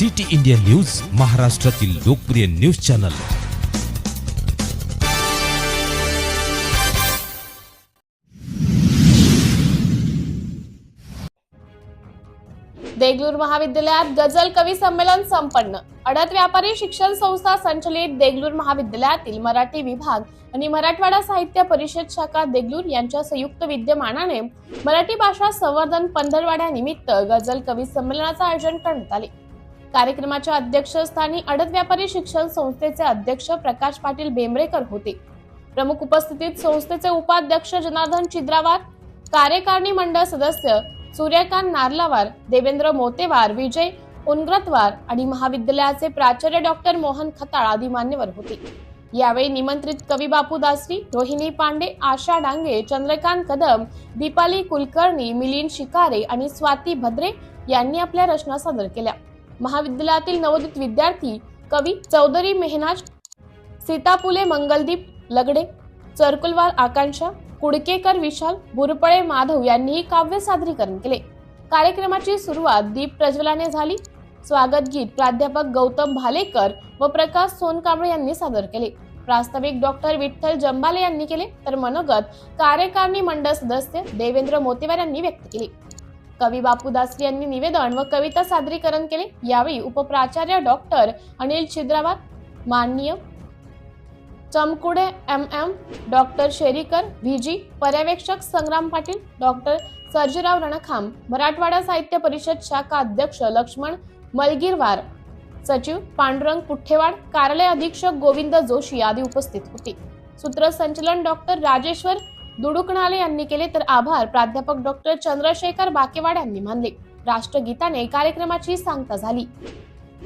City India news महाराष्ट्रातील लोकप्रिय news channel. Deglur महाविद्यालयात गझल कवी संमेलन संपन्न. अडत व्यापारी शिक्षण संस्था संचलित देगलूर महाविद्यालयातील मराठी विभाग आणि मराठवाडा साहित्य परिषद शाखा देगलूर यांच्या संयुक्त विद्यमानाने मराठी भाषा संवर्धन पंधरवाड्यानिमित्त गझल कवी संमेलनाचं आयोजन करण्यात आले. कार्यक्रमाच्या अध्यक्षस्थानी अडत व्यापारी शिक्षण संस्थेचे अध्यक्ष प्रकाश पाटील बेंबरेकर होते. प्रमुख उपस्थितीत संस्थेचे उपाध्यक्ष जनार्दन चिद्रावार कार्यकारिणी मंडळ सदस्य सूर्यकांत नारलावार देवेंद्र मोतेवार विजय उनग्रतवार आणि महाविद्यालयाचे प्राचार्य डॉक्टर मोहन खताळ आदी मान्यवर होते. यावेळी निमंत्रित कवी बापू दासरी रोहिणी पांडे आशा डांगे चंद्रकांत कदम दीपाली कुलकर्णी मिलिंद शिकारे आणि स्वाती भद्रे यांनी आपल्या रचना सादर केल्या. महाविद्यालयातील नवोदित विद्यार्थी कवी चौधरी मेहनाज सीतापुले मंगलदीप लगडे चरकुलवार आकांक्षा कुडकेकर विशाल बुरपळे माधव यांनीही काव्य सादरीकरण केले. कार्यक्रमाची सुरुवात दीप प्रज्वलाने झाली. स्वागत गीत प्राध्यापक गौतम भालेकर व प्रकाश सोनकांबळे यांनी सादर केले. प्रास्ताविक डॉक्टर विठ्ठल जंबाले यांनी केले. तर मनोगत कार्यकारिणी मंडळ सदस्य देवेंद्र मोतेवार यांनी व्यक्त केले. कवी बापू यांनी निवेदन व कविता सादरीकरण केले. यावेळी उपप्राचार्य डॉक्टर अनिल छिद्रावात माननीय Chamkude M M doctor Sherikar VG पर्यवेक्षक संग्राम पाटील डॉक्टर सर्जीराव रणखाम मराठवाडा साहित्य परिषद शाखा अध्यक्ष लक्ष्मण मलगीरवार सचिव पांडुरंग पुठ्ठेवाड कार्यालय अधीक्षक गोविंद जोशी आदी उपस्थित होते. सूत्रसंचलन डॉक्टर राजेश्वर दुडुकणाले यांनी केले तर आभार प्राध्यापक डॉक्टर चंद्रशेखर बाकेवाड यांनी मानले. राष्ट्रगीताने कार्यक्रमाची सांगता झाली.